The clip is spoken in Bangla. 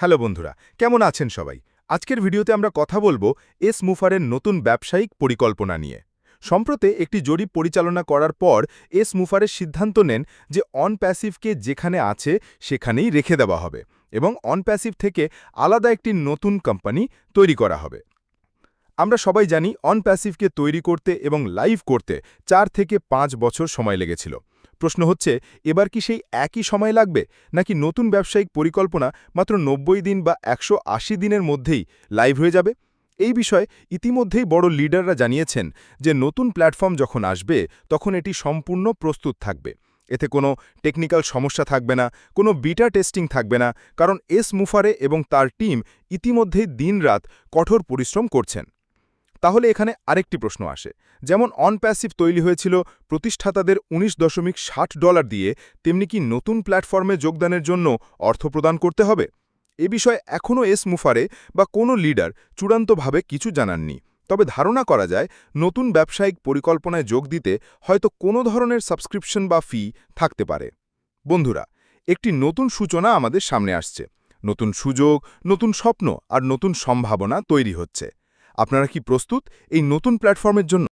হ্যালো বন্ধুরা, কেমন আছেন সবাই? আজকের ভিডিওতে আমরা কথা বলব এস মুফারের নতুন ব্যবসায়িক পরিকল্পনা নিয়ে। সম্প্রতি একটি জরিপ পরিচালনা করার পর এস মুফারের সিদ্ধান্ত নেন যে অন প্যাসিভকে যেখানে আছে সেখানেই রেখে দেওয়া হবে এবং অন প্যাসিভ থেকে আলাদা একটি নতুন কোম্পানি তৈরি করা হবে। আমরা সবাই জানি অন প্যাসিভকে তৈরি করতে এবং লাইভ করতে চার থেকে পাঁচ বছর সময় লেগেছিল। প্রশ্ন হচ্ছে, এবার কি সেই একই সময় লাগবে? নাকি নতুন ব্যবসায়িক পরিকল্পনা মাত্র নব্বই দিন বা একশো আশি দিনের মধ্যেই লাইভ হয়ে যাবে? এই বিষয়ে ইতিমধ্যেই বড় লিডাররা জানিয়েছেন যে, নতুন প্ল্যাটফর্ম যখন আসবে, তখন এটি সম্পূর্ণ প্রস্তুত থাকবে। এতে কোনো টেকনিক্যাল সমস্যা থাকবে না, কোনো বিটা টেস্টিং থাকবে না, কারণ এস মুফারে এবং তার টিম ইতিমধ্যেই দিনরাত কঠোর পরিশ্রম করছেন। তাহলে এখানে আরেকটি প্রশ্ন আসে। যেমন অন প্যাসিভ তৈরি হয়েছিল প্রতিষ্ঠাতাদের উনিশ দশমিক ষাট ডলার দিয়ে, তেমনি কি নতুন প্ল্যাটফর্মে যোগদানের জন্য অর্থ প্রদান করতে হবে? এ বিষয়ে এখনও এস মুফারে বা কোনো লিডার চূড়ান্তভাবে কিছু জানাননি। তবে ধারণা করা যায়, নতুন ব্যবসায়িক পরিকল্পনায় যোগ দিতে হয়তো কোনো ধরনের সাবস্ক্রিপশন বা ফি থাকতে পারে। বন্ধুরা, একটি নতুন সূচনা আমাদের সামনে আসছে। নতুন সুযোগ, নতুন স্বপ্ন আর নতুন সম্ভাবনা তৈরি হচ্ছে। আপনারা কি প্রস্তুত এই নতুন প্ল্যাটফর্মের জন্য?